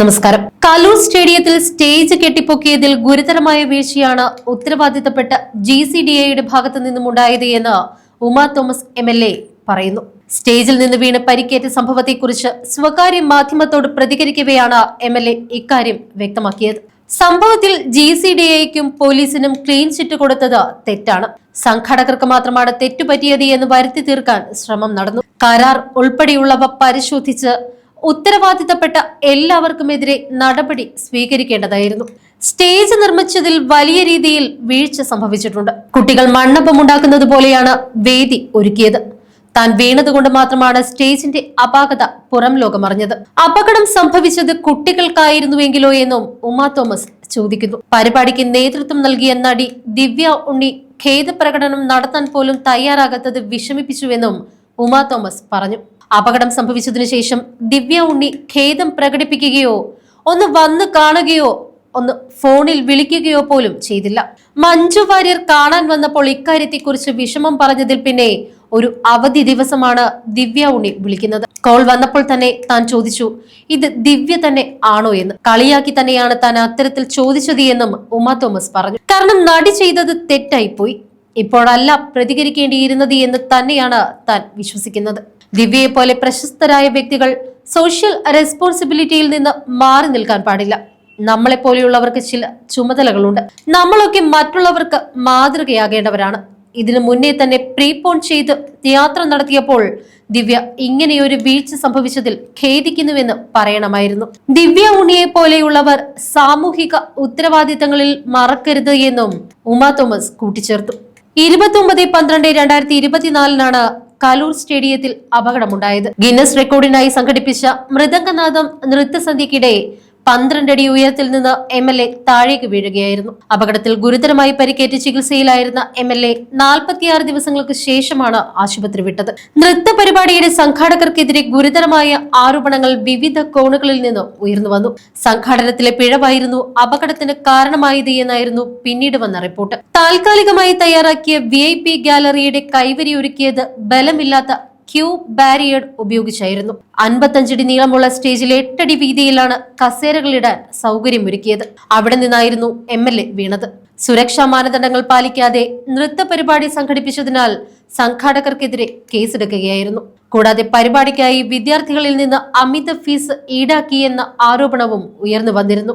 നമസ്കാരം. കലൂർ സ്റ്റേഡിയത്തിൽ സ്റ്റേജ് കെട്ടിപ്പൊക്കിയതിൽ ഗുരുതരമായ വീഴ്ചയാണ് ഉത്തരവാദിത്തപ്പെട്ട ജി സി ഡി എയുടെ ഭാഗത്തു നിന്നുമുണ്ടായത് എന്ന് Uma Thomas M L A പറയുന്നു. സ്റ്റേജിൽ നിന്ന് വീണ് പരിക്കേറ്റ സംഭവത്തെക്കുറിച്ച് സ്വകാര്യ മാധ്യമത്തോട് പ്രതികരിക്കവെയാണ് എം എൽ എ ഇക്കാര്യം വ്യക്തമാക്കിയത്. സംഭവത്തിൽ ജി സി ഡി എക്കും പോലീസിനും ക്ലീൻ ചിറ്റ് കൊടുത്തത് തെറ്റാണ്. സംഘാടകർക്ക് മാത്രമാണ് തെറ്റുപറ്റിയത് എന്ന് വരുത്തി തീർക്കാൻ ശ്രമം നടന്നു. കരാർ ഉൾപ്പെടെയുള്ളവ പരിശോധിച്ച് ഉത്തരവാദിത്തപ്പെട്ട എല്ലാവർക്കുമെതിരെ നടപടി സ്വീകരിക്കേണ്ടതായിരുന്നു. സ്റ്റേജ് നിർമ്മിച്ചതിൽ വലിയ രീതിയിൽ വീഴ്ച സംഭവിച്ചിട്ടുണ്ട്. കുട്ടികൾ മണ്ണപ്പം ഉണ്ടാക്കുന്നത് പോലെയാണ് വേദി ഒരുക്കിയത്. താൻ വീണതുകൊണ്ട് മാത്രമാണ് സ്റ്റേജിന്റെ അപാകത പുറം ലോകമറിഞ്ഞത്. അപകടം സംഭവിച്ചത് കുട്ടികൾക്കായിരുന്നുവെങ്കിലോ എന്നും ഉമ തോമസ് ചോദിക്കുന്നു. പരിപാടിക്ക് നേതൃത്വം നൽകിയ നടി ദിവ്യ ഉണ്ണി ഖേദപ്രകടനം നടത്താൻ പോലും തയ്യാറാകാത്തത് വിഷമിപ്പിച്ചുവെന്നും ഉമ തോമസ് പറഞ്ഞു. അപകടം സംഭവിച്ചതിനു ശേഷം ദിവ്യ ഉണ്ണി ഖേദം പ്രകടിപ്പിക്കുകയോ ഒന്ന് വന്ന് കാണുകയോ ഒന്ന് ഫോണിൽ വിളിക്കുകയോ പോലും ചെയ്തില്ല. മഞ്ജു വാര്യർ കാണാൻ വന്നപ്പോൾ ഇക്കാര്യത്തെക്കുറിച്ച് വിഷമം പറഞ്ഞതിൽ പിന്നെ ഒരു അവധി ദിവസമാണ് ദിവ്യ ഉണ്ണി വിളിക്കുന്നത്. കോൾ വന്നപ്പോൾ തന്നെ താൻ ചോദിച്ചു ഇത് ദിവ്യ തന്നെ ആണോ എന്ന്? കളിയാക്കി തന്നെയാണ് താൻ അത്തരത്തിൽ ചോദിച്ചത് എന്നും ഉമ തോമസ് പറഞ്ഞു. കാരണം നടി ചെയ്തത് തെറ്റായിപ്പോയി. ഇപ്പോഴല്ല പ്രതികരിക്കേണ്ടിയിരുന്നത് എന്ന് തന്നെയാണ് താൻ വിശ്വസിക്കുന്നത്. ദിവ്യയെ പോലെ പ്രശസ്തരായ വ്യക്തികൾ സോഷ്യൽ റെസ്പോൺസിബിലിറ്റിയിൽ നിന്ന് മാറി നിൽക്കാൻ പാടില്ല. നമ്മളെ പോലെയുള്ളവർക്ക് ചില ചുമതലകളുണ്ട്. നമ്മളൊക്കെ മറ്റുള്ളവർക്ക് മാതൃകയാകേണ്ടവരാണ്. ഇതിനു മുന്നേ തന്നെ പ്രീപോൺ ചെയ്ത് യാത്ര നടത്തിയപ്പോൾ ദിവ്യ ഇങ്ങനെയൊരു വീഴ്ച സംഭവിച്ചതിൽ ഖേദിക്കുന്നുവെന്ന് പറയണമായിരുന്നു. ദിവ്യ ഉണിയെ പോലെയുള്ളവർ സാമൂഹിക ഉത്തരവാദിത്തങ്ങളിൽ മറക്കരുത് എന്നും ഉമാ തോമസ് കൂട്ടിച്ചേർത്തു. ഇരുപത്തി ഒമ്പത് പന്ത്രണ്ട് രണ്ടായിരത്തി ഇരുപത്തിനാലിനാണ് കലൂർ സ്റ്റേഡിയത്തിൽ അപകടമുണ്ടായത്. ഗിന്നസ് റെക്കോർഡിനായി സംഘടിപ്പിച്ച മൃദംഗനാഥം നൃത്തസന്ധ്യക്കിടെ പന്ത്രണ്ടടി ഉയരത്തിൽ നിന്ന് എം എൽ എ താഴേക്ക് വീഴുകയായിരുന്നു. അപകടത്തിൽ ഗുരുതരമായി പരിക്കേറ്റ് ചികിത്സയിലായിരുന്ന എം എൽ എ നാൽപ്പത്തിയാറ് ദിവസങ്ങൾക്ക് ശേഷമാണ് ആശുപത്രി വിട്ടത്. നൃത്ത പരിപാടിയുടെ സംഘാടകർക്കെതിരെ ഗുരുതരമായ ആരോപണങ്ങൾ വിവിധ കോണുകളിൽ നിന്ന് ഉയർന്നു വന്നു. സംഘാടനത്തിലെ പിഴവായിരുന്നു അപകടത്തിന് കാരണമായത് എന്നായിരുന്നു പിന്നീട് വന്ന റിപ്പോർട്ട്. താൽക്കാലികമായി തയ്യാറാക്കിയ വി ഐ പി ഗാലറിയുടെ കൈവരി ഒരുക്കിയത് ബലമില്ലാത്ത ക്യൂ ബാരിയർ ഉപയോഗിച്ചായിരുന്നു. അൻപത്തഞ്ചടി നീളമുള്ള സ്റ്റേജിൽ എട്ടടി വീതിയിലാണ് കസേരകളിടാൻ സൗകര്യമൊരുക്കിയത്. അവിടെ നിന്നായിരുന്നു എം എൽ എ വീണത്. സുരക്ഷാ മാനദണ്ഡങ്ങൾ പാലിക്കാതെ നൃത്ത പരിപാടി സംഘടിപ്പിച്ചതിനാൽ സംഘാടകർക്കെതിരെ കേസെടുക്കുകയായിരുന്നു. കൂടാതെ പരിപാടിക്കായി വിദ്യാർത്ഥികളിൽ നിന്ന് അമിത ഫീസ് ഈടാക്കിയെന്ന ആരോപണവും ഉയർന്നു വന്നിരുന്നു.